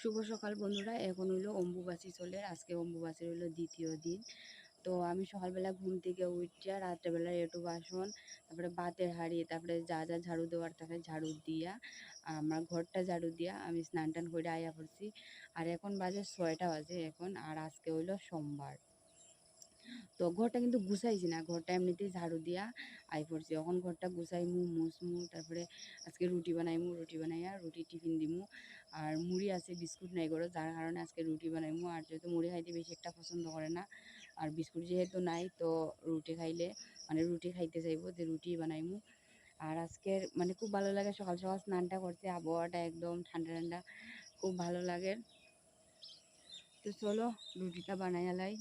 শুভ সকাল বন্ধুরা, এখন হইল অম্বুবাচী চলে। আজকে অম্বুবাচীর হইল দ্বিতীয় দিন। তো আমি সকালবেলা ঘুম থেকে উঠিয়া রাত্রেবেলা একটু বাসন, তারপরে বাতের হাঁড়ি, তারপরে যা যা ঝাড়ু দেওয়ার থাকে ঝাড়ু দিয়া আমার ঘরটা ঝাড়ু দিয়া আমি স্নান টান করে আয়া পড়ছি। আর এখন বাজে ছয়টা বাজে এখন, আর আজকে হইল সোমবার। তো ঘরটা কিন্তু গুছাইছি না। ঘরটা এমনিতেই ঝাড়ু দিয়া আই পড়ছি। এখন ঘরটা গুছাইমু, মুছমু, তারপরে আজকে রুটি বানাইমু, রুটি বানাইয়া রুটি টিফিন দিমু। আর মুড়ি আছে, বিস্কুট নাই ঘরে, যার কারণে আজকে রুটি বানাইমু। আর যেহেতু মুড়ি খাইতে বেশি একটা পছন্দ করে না, আর বিস্কুট যেহেতু নাই, তো রুটি খাইলে মানে রুটি খাইতে চাইব যে রুটি বানাইমু। আর আজকের মানে খুব ভালো লাগে, সকাল সকাল স্নানটা করতে। আবহাওয়াটা একদম ঠান্ডা ঠান্ডা, খুব ভালো লাগে। তো চলো, রুটিটা বানাইয়া লাই।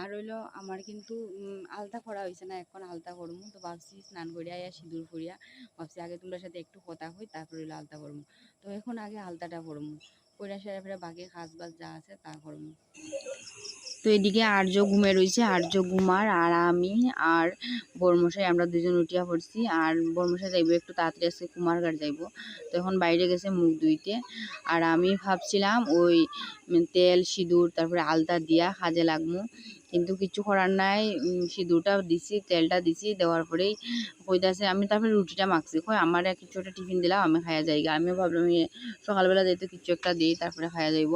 আর হইল আমার কিন্তু আলতা করা হয়েছে না, এখন আলতা করব তো ভাবছি স্নান করিয়া আয়া সিঁদুর ফুরিয়া ভাবছি আগে তোমরা সাথে একটু কথা হই, তারপরে হইল আলতা করব তো এখন আগে আলতাটা করব কইরা সেরা ফেরা বাকি কাজ বাজ যা আছে তা করব তো এদিকে আর্য ঘুমে রয়েছে আর্য ঘুমার আর আমি আর বর্মশাই, আমরা দুজন উঠিয়া পড়ছি। আর বর্মশাই যাইবো একটু তাড়াতাড়ি, আজকে কুমারঘাট যাইবো। তো এখন বাইরে গেছে মুখ ধুইতে। আর আমি ভাবছিলাম ওই তেল, সিঁদুর, তারপরে আলতা দিয়া কাজে লাগমু। কিন্তু কিছু করার নাই। সিঁদুরটা দিছি, তেলটা দিছি, দেওয়ার পরেই কইতাছে, আমি তারপরে রুটিটা মাখছি। কই, আমার কিছু একটা টিফিন দিলাম, আমি খাইয়া যাই আমিও ভাবলাম সকালবেলা যাইতে কিছু একটা দিই, তারপরে খাইয়া যাইব।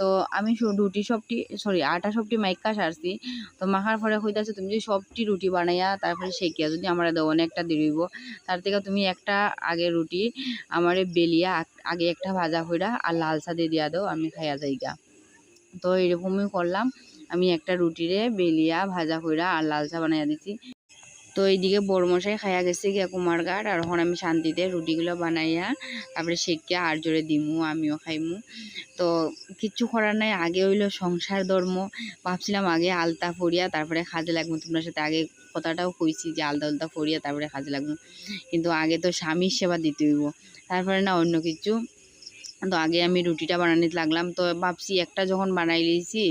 তো আমি রুটি সবটি, সরি, আটা সবটি মাইকা সারছি। তো মাখার পরে কইতাছে, তুমি যদি সবটি রুটি বানাইয়া তারপরে সেকিয়া, যদি আমার দাও অনেকটা দেরি হইব, তার থেকে তুমি একটা আগে রুটি আমার বেলিয়া আগে একটা ভাজা কইরা আর লাল দিয়ে দিয়া দাও, আমি খাইয়া যাইগা তো এরকমই করলাম। আমি একটা রুটিরে বেলিয়া, ভাজা কইরা আর লাল চা বানাইয়া দিছি। তো এইদিকে বড়মশাই খাইয়া গেছে গিয়া কুমারঘাট আর এখন আমি শান্তিতে রুটিগুলো বানাইয়া, তারপরে সেকিয়া আর জোরে দিমু, আমিও খাইমু। তো কিচ্ছু করার নাই, আগে হইল সংসার ধর্ম। ভাবছিলাম আগে আলতা ফরিয়া তারপরে কাজে লাগবো। তোমার সাথে আগে কথাটাও কইছি যে আলতা আলতা ফরিয়া তারপরে খাজে লাগবো। কিন্তু আগে তো স্বামীর সেবা দিতে হইব। তারপরে না অন্য কিছু তো আগে আমি রুটিটা বানানি লাগলাম। তো ভাবছি একটা যখন বানাই লিয়েছি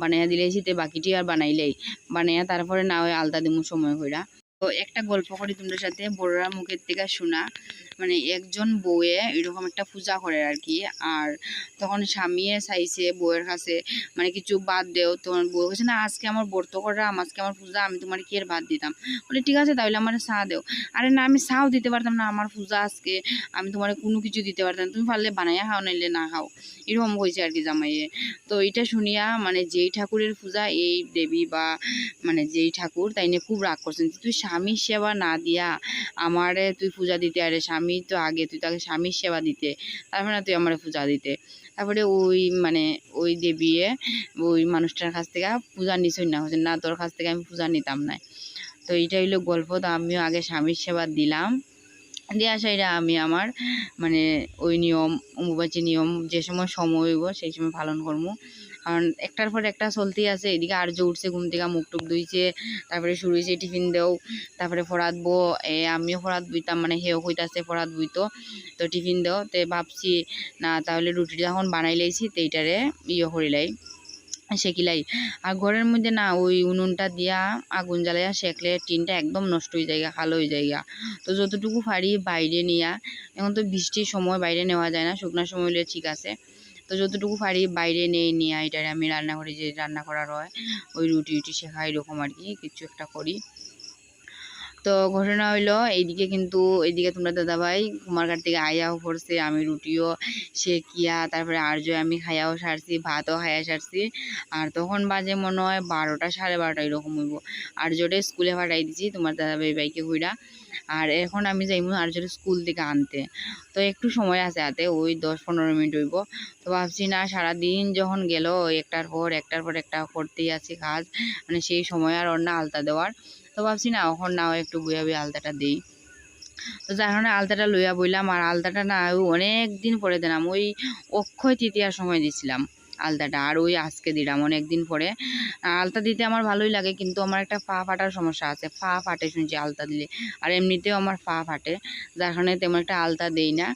বানাইয়া দিলেছি তো বাকিটি আর বানাইলেই বানাইয়া তারপরে না ওই আলতা দিমু সময় হইরা তো একটা গল্প করি তোমাদের সাথে, বড়রা মুখের থেকে শোনা। মানে একজন বউয়ে এরকম একটা পূজা করে আর কি। আর তখন স্বামীয়ে চাইছে বউয়ের কাছে মানে কিছু বাদ দেও। তোমার বউ কাছে না, আজকে আমার ব্রত করলাম আজকে আমার পূজা, আমি তোমার কি আর বাদ দিতাম? বলে, ঠিক আছে, তাহলে আমার চা দেও। আরে না, আমি চাও দিতে পারতাম না, আমার পূজা আজকে, আমি তোমার কোনো কিছু দিতে পারতাম। তুমি পারলে বানাইয়া খাও, নাইলে না খাও। এরকম হয়েছে আর কি জামাইয়ে। তো এটা শুনিয়া মানে যেই ঠাকুরের পূজা, এই দেবী বা মানে যেই ঠাকুর, তাই নিয়ে খুব রাগ করছেন তুই স্বামীর সেবা না দিয়া আমারে তুই পূজা দিতে আরে স্বামী তো আগে তুই তাকে স্বামীর সেবা দিতে, তারপরে না তুই আমার পূজা দিতে। তারপরে ওই মানে ওই দেবীয়ে ওই মানুষটার কাছ থেকে পূজা নিছই না হচ্ছে না, তোর কাছ থেকে আমি পূজা নিতাম না। তো এইটা হইল গল্প, তো আমিও আগে স্বামীর সেবা দিলাম। দিয়ে আসাইরা আমি আমার মানে ওই নিয়ম, অম্বুবাচী নিয়ম, যে সময় সময় হইব সেই সময় পালন করব। কারণ একটার পর একটা চলতেই আছে, এদিকে আর আর্য উঠছে, ঘুম থেকে মুখ টুক ধুইছে, তারপরে শুরু টিফিন দেও, তারপরে ফরাত বো, এ আমিও ফরাত বুইতাম মানে হেও কইতাছে ফরাত বুইতো তো টিফিন দেও, তে ভাবছি না তাহলে রুটিটা যখন বানাই লাইছি, তো এইটারে ইয়ে করিলাই সেকিলাই আর ঘরের মধ্যে না, ওই উনুনটা দিয়া আগুন জ্বালাইয়া সেকলে টিনটা একদম নষ্ট হয়ে যায় কালো হয়ে যায় তো যতটুকু পারি বাইরে নিয়া, এখন তো বৃষ্টির সময় বাইরে নেওয়া যায় না, শুকনার সময় হলে ঠিক আছে। তো যতটুকু পারি বাইরে নিয়ে নিয়ে এটারে আমি রান্না করি যে রান্না করার হয়, ওই রুটি উটি শেখা এরকম আর কি, কিছু একটা করি। তো ঘটনা হইল, এইদিকে কিন্তু, এইদিকে তোমরা দাদাভাই কুমারঘাট থেকে আয়াও পড়ছে আমি রুটিও সেকিয়া তারপরে আর্য আমি খাইয়াও সারছি, ভাতও খাইয়া সারছি। আর তখন বাজে মনে হয় বারোটা, সাড়ে বারোটা, এরকম হইব। আর্যটা স্কুলে পাঠাই দিছি, তোমার দাদা দাদাভাই বাইকে ঘুরা আর এখন আমি যাইমু আর্যটা স্কুল থেকে আনতে। তো একটু সময় আছে হাতে, ওই দশ পনেরো মিনিট হইব। তো ভাবছি, না, সারাদিন যখন গেল, একটার পর একটার পর একটা করতেই আছে কাজ। মানে সেই সময় আর অন্য আলতা দেওয়ার। তো ভাবছি, না, এখন না একটু বইয়া বইয়া আলতাটা দিই। তো যার কারণে আলতাটা লইয়া বইলাম। আর আলতাটা না অনেক দিন পরে দিলাম। ওই অক্ষয় তৃতীয়ার সময় দিছিলাম। আলতাটা। আর ওই আজকে দিলাম। অনেক দিন পরে আলতা দিতে আমার ভালোই লাগে, কিন্তু আমার একটা পা ফাটার সমস্যা আছে। পা ফাটে শুনছি আলতা দিলে। আর এমনিতেও আমার পা ফাটে। যার কারণে তেমন একটা আলতা দেই না।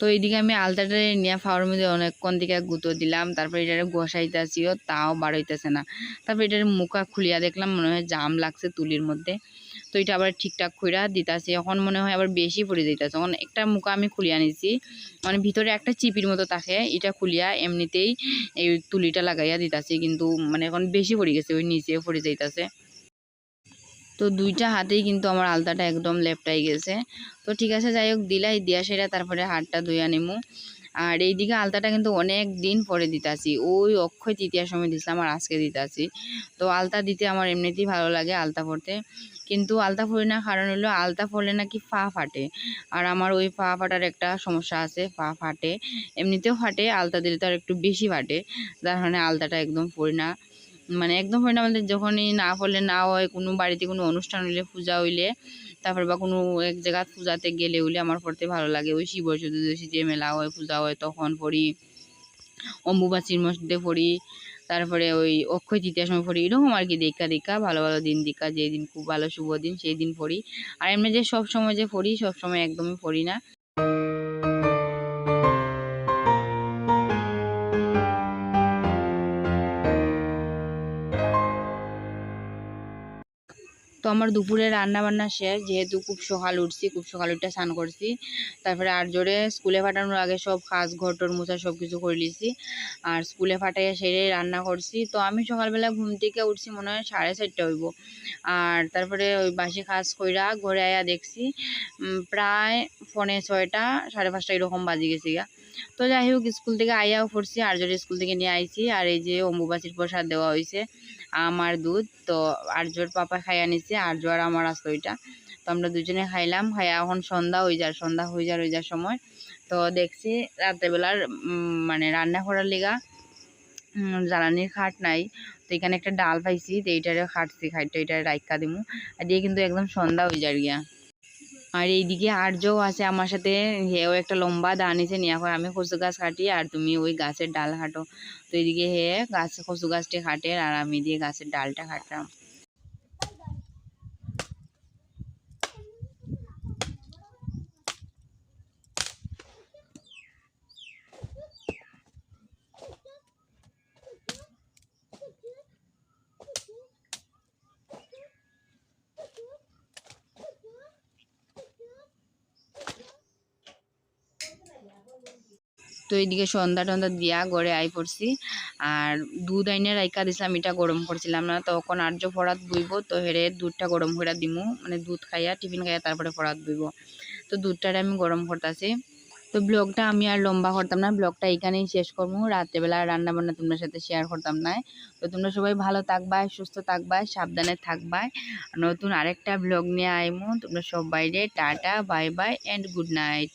তো এইদিকে আমি আলতাটা নিয়ে ফাওয়ার মধ্যে অনেকক্ষণ দিকে গুঁতো দিলাম। তারপরে এটারে গোসাইতেছিও তাও বাড়াইতেছে না। তারপরে এটার মুখা খুলিয়া দেখলাম, মনে হয় জাম লাগছে তুলির মধ্যে। তো এটা আবার ঠিকঠাক কইরা দিতাছি। এখন মনে হয় আবার বেশি পড়ে যাইতাছে এখন একটা মুখা আমি খুলিয়া নিছি। মানে ভিতরে একটা চিপির মতো থাকে, এটা খুলিয়া এমনিতেই এই তুলিটা লাগাইয়া দিতাছি। কিন্তু মানে এখন বেশি পড়ে গেছে, ওই নিচে পড়ে যাইতাছে। তো দুইটা হাতেই কিন্তু আমার আলতাটা একদম লেপটাই গেছে। তো ঠিক আছে, যাই হোক, দিলাই, দিয়া সেটা তারপরে হাতটা ধুইয়া নিমু। আর এইদিকে আলতাটা কিন্তু অনেক দিন পরে দিতাছি। ওই অক্ষয় তৃতীয়ার সময় দিছিলাম আর আজকে দিতাছি। তো আলতা দিতে আমার এমনিতেই ভালো লাগে আলতা পরতে। কিন্তু আলতা পরি না কারণ হলো আলতা পরলে নাকি পা ফাটে। আর আমার ওই ফা ফাটার একটা সমস্যা আছে পা ফাটে। এমনিতেও ফাটে, আলতা দিলে তো আর একটু বেশি ফাটে। যার কারণে আলতাটা একদম পরি না মানে একদম হয় না আমাদের যখনই না পড়লে না হয়, কোনো বাড়িতে কোনো অনুষ্ঠান হইলে, পূজা হইলে, তারপর বা কোনো এক জায়গা পূজাতে গেলে হইলে আমার পড়তে ভালো লাগে। ওই শিব চতুর্দশী যে মেলা হয়, পূজা হয়, তখন পড়ি, অম্বুবাচীর মধ্যে পড়ি তারপরে ওই অক্ষয় তৃতীয়ার সময় পড়ি, এরকম আর কি দীক্ষা দীক্ষা ভালো ভালো দিন দীক্ষা যেদিন খুব ভালো শুভ দিন, সেই দিন পড়ি। আর এমনি যে সব সময় যে পড়ি, সব সময় একদমই পড়ি না। আমার দুপুরে রান্না বান্না শেষ, যেহেতু খুব সকাল উঠছি, খুব সকাল উঠে স্নান করছি। তারপরে আর জোরে স্কুলে পাঠানোর আগে সব কাজ, ঘর টর মোছা সব কিছু করে লিছি আর স্কুলে পাঠাইয়া সেরে রান্না করছি। তো আমি সকালবেলা ঘুম থেকে উঠছি মনে হয় সাড়ে চারটে হইব। আর তারপরে ওই বাসি কাজ কইরা ঘরে আয়া দেখছি প্রায় ফোনে ছয়টা, সাড়ে পাঁচটা এরকম বাজে গেছে গা। তো যাই হোক, স্কুল থেকে আইয়াও পড়ছি, আর জোরে স্কুল থেকে নিয়ে আইছি। আর এই যে অম্বুবাচীর প্রসাদ দেওয়া হয়েছে আমার দুধ, তো আর্যর পাপা খাইয়া নিছে আর্য আর আমার আসতো ওইটা। তো আমরা দুজনে খাইলাম, খাইয়া এখন সন্ধ্যা হয়ে যায়, সন্ধ্যা হয়ে যাওয়ার ওই যার সময়। তো দেখছি রাত্রেবেলার বেলার মানে রান্না করার লিগা জ্বালানির খাট নাই। তো এখানে একটা ডাল পাইছি, তো এইটারে খাটছি, খাইটা এইটারে রাইখা দিমু। আর দিয়ে কিন্তু একদম সন্ধ্যা হয়ে যার গিয়া। আর এইদিকে আর্যও আছে আমার সাথে। হেও একটা লম্বা দা নিছে নিয়ে এখন আমি কচু গাছ কাটি আর তুমি ওই গাছের ডাল খাটো তো এইদিকে হে গাছ, কচু গাছটি খাটে আর আমি দিয়ে গাছের ডালটা কাটলাম। তো এইদিকে সন্ধ্যা টন্ধা দিয়া গড়ে আই পড়ছি। আর দুধ আইনে রাইকা দিছিলাম এটা গরম করছিলাম না। তখন আর্য ফরাত বইব তো হেরে দুধটা গরম করে দিমু। মানে দুধ খাইয়া, টিফিন খাইয়া তারপরে ফরাত বইব তো দুধটারে আমি গরম করতেছি। তো ব্লগটা আমি আর লম্বা করতাম না, ব্লগটা এখানেই শেষ করব। রাত্রেবেলা রান্না বান্না তোমার সাথে শেয়ার করতাম না। তো তোমরা সবাই ভালো থাকবা সুস্থ থাকবা সাবধানে থাকবা নতুন আরেকটা ব্লগ নিয়ে আইমু। তোমরা সবাই tata, bye bye and good night